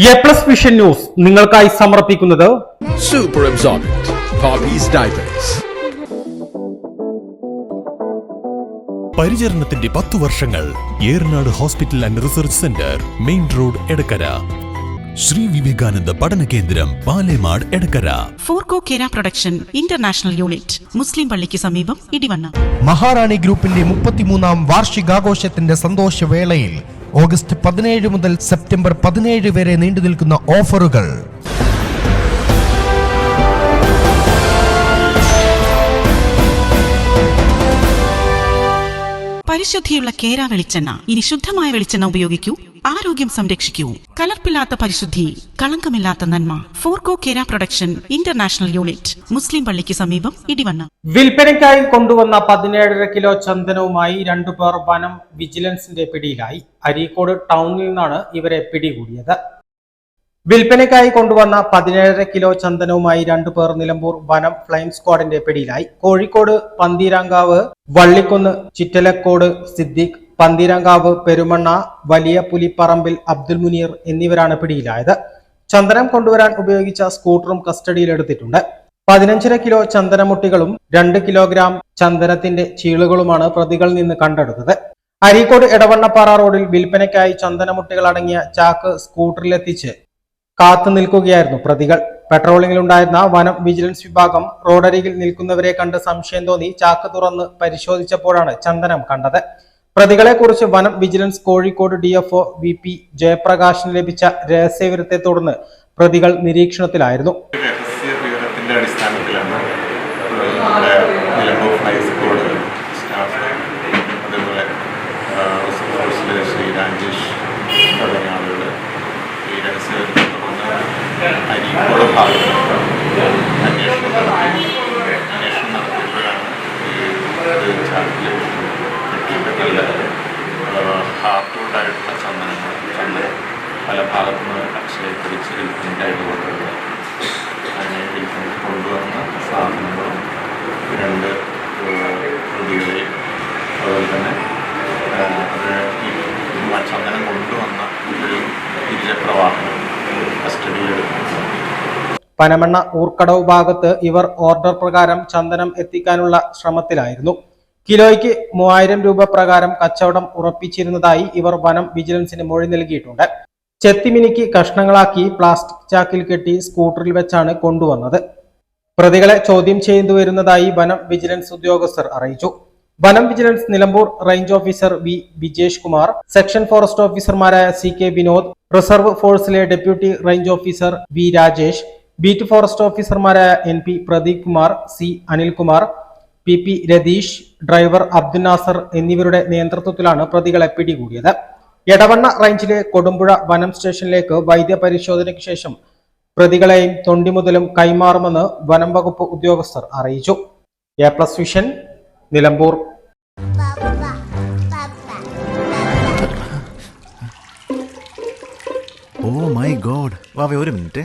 A plus vision news നിങ്ങൾക്കായി സമർപ്പിക്കുന്നത് super. പരിചരണത്തിന്റെ പത്തു വർഷങ്ങൾ Eranad hospital and research centre main road Edakkara. Sri Vivekananda പഠന കേന്ദ്രം Palemad Edakkara. Forco Kera production international unit മുസ്ലിം പള്ളിക്ക് സമീപം ഇടിവണ്ണ. മഹാറാണി ഗ്രൂപ്പിന്റെ മുപ്പത്തിമൂന്നാം വാർഷികാഘോഷത്തിന്റെ സന്തോഷവേളയിൽ ഓഗസ്റ്റ് പതിനേഴ് മുതൽ സെപ്റ്റംബർ പതിനേഴ് വരെ നീണ്ടു നിൽക്കുന്ന ഓഫറുകൾ. പരിശുദ്ധിയുള്ള കേര വെളിച്ചെണ്ണ. ഇനി ശുദ്ധമായ വെളിച്ചെണ്ണ ഉപയോഗിക്കൂ. ആരോഗ്യം സംരക്ഷിക്കൂ. കലർപ്പില്ലാത്ത പരിശുദ്ധി കളങ്കമില്ലാത്ത നന്മ. Forco Kera production international unit. മുസ്ലിം പള്ളിക്ക് സമീപം ഇടിവണ്ണ. വിൽപ്പനയ്ക്കായി കൊണ്ടുവന്ന പതിനേഴര കിലോ ചന്ദനവുമായി രണ്ടുപേർ വനം വിജിലൻസിന്റെ പിടിയിലായി. അരീക്കോട് ടൗണിൽ നിന്നാണ് ഇവരെ പിടികൂടിയത്. വിൽപ്പനയ്ക്കായി കൊണ്ടുവന്ന പതിനേഴര കിലോ ചന്ദനവുമായി രണ്ടുപേർ നിലമ്പൂർ വനം ഫ്ലൈം സ്ക്വാഡിന്റെ പിടിയിലായി. കോഴിക്കോട് പന്തീരാങ്കാവ് വള്ളിക്കുന്ന് ചിറ്റലക്കോട് സിദ്ദീഖ് പന്തീരാങ്കാവ് പെരുമണ്ണ വലിയ പുലിപ്പറമ്പിൽ അബ്ദുൽ മുനീർ എന്നിവരാണ് പിടിയിലായത്. ചന്ദനം കൊണ്ടുവരാൻ ഉപയോഗിച്ച സ്കൂട്ടറും കസ്റ്റഡിയിലെടുത്തിട്ടുണ്ട് പതിനഞ്ചര കിലോ ചന്ദനമുട്ടികളും രണ്ട് കിലോഗ്രാം ചന്ദനത്തിന്റെ ചീളുകളുമാണ് പ്രതികളിൽ നിന്ന് കണ്ടെടുത്തത്. അരീക്കോട് എടവണ്ണപ്പാറ റോഡിൽ വിൽപ്പനയ്ക്കായി ചന്ദനമുട്ടികൾ അടങ്ങിയ ചാക്ക് സ്കൂട്ടറിലെത്തിച്ച് കാത്തു നിൽക്കുകയായിരുന്നു പ്രതികൾ. പെട്രോളിംഗിലുണ്ടായിരുന്ന വനം വിജിലൻസ് വിഭാഗം റോഡരികിൽ നിൽക്കുന്നവരെ കണ്ട് സംശയം തോന്നി ചാക്ക് തുറന്ന് പരിശോധിച്ചപ്പോഴാണ് ചന്ദനം കണ്ടത്. പ്രതികളെ കുറിച്ച് വനം vigilance Kozhikode DFO V P ജയപ്രകാശിന് ലഭിച്ച രഹസ്യവിവരത്തെ തുടർന്ന് പ്രതികൾ നിരീക്ഷണത്തിലായിരുന്നു. രഹസ്യ വിവരത്തിന്റെ അടിസ്ഥാനത്തിലാണ് നമ്മുടെ നിലമ്പൂർ ഹൈസ്കൂൾ സ്റ്റാഫ് അതേപോലെ ആ, റിസർവ് ഫോഴ്സിലെ ശ്രീ രാജേഷ് തുടങ്ങിയ ആളുകൾ ഈ രഹസ്യ വിവരത്തെ തുടർന്ന് അരീക്കോട് ഭാഗത്ത് അന്വേഷണം നടത്തി അന്വേഷണം നടത്തിയപ്പോഴാണ് ഈ ഇത് ചാക്കിൽ കിട്ടിയിട്ട് നല്ല ഹാർട്ട്വുഡായിട്ടുള്ള ചന്ദനങ്ങൾ ചന്ദനം പല ഭാഗത്തു നിന്ന് ശേഖരിച്ച് വിൽപ്പനയ്ക്കായിട്ട് കൊണ്ടുവരുന്നത് അങ്ങനെ വിൽപ്പനയ്ക്ക് കൊണ്ടുവന്ന സാധനങ്ങളും രണ്ട് ഏഹ്, പ്രതികളെയും അതുപോലെ തന്നെ ചന്ദനം കൊണ്ടുവന്ന ഒരു ഇരുചക്രവാഹനം കസ്റ്റഡിയിലെടുക്കുന്നത് പനമണ്ണ ഊർക്കടവ് ഭാഗത്ത് ഇവർ ഓർഡർ പ്രകാരം ചന്ദനം എത്തിക്കാനുള്ള ശ്രമത്തിലായിരുന്നു. കിലോയ്ക്ക് മൂവായിരം രൂപ പ്രകാരം കച്ചവടം ഉറപ്പിച്ചിരുന്നതായി ഇവർ വനം വിജിലൻസിന് മൊഴി നൽകിയിട്ടുണ്ട്. ചെത്തിമിനിക്ക് കഷ്ണങ്ങളാക്കി പ്ലാസ്റ്റിക് ചാക്കിൽ കെട്ടി സ്കൂട്ടറിൽ വെച്ചാണ് കൊണ്ടുവന്നത്. പ്രതികളെ ചോദ്യം ചെയ്തു വരുന്നതായി വനം വിജിലൻസ് ഉദ്യോഗസ്ഥർ അറിയിച്ചു. വനം vigilance Nilambur range officer V Vijesh Kumar section forest ഓഫീസർമാരായ C K Vinod reserve ഫോഴ്സിലെ deputy range officer V Rajesh beat forest ഓഫീസർമാരായ N P Pradeep Kumar C Anilkumar P P Ratheesh driver Abdul Nasser എന്നിവരുടെ നേതൃത്വത്തിലാണ് പ്രതികളെ പിടികൂടിയത്. എടവണ്ണ റേഞ്ചിലെ കൊടുമ്പുഴ വനം സ്റ്റേഷനിലേക്ക് വൈദ്യപരിശോധനയ്ക്ക് ശേഷം പ്രതികളെയും തൊണ്ടിമുതലും കൈമാറുമെന്ന് വനം വകുപ്പ് ഉദ്യോഗസ്ഥർ അറിയിച്ചു. A plus vision Nilambur. Oh my god വാവേ ഒരു minute.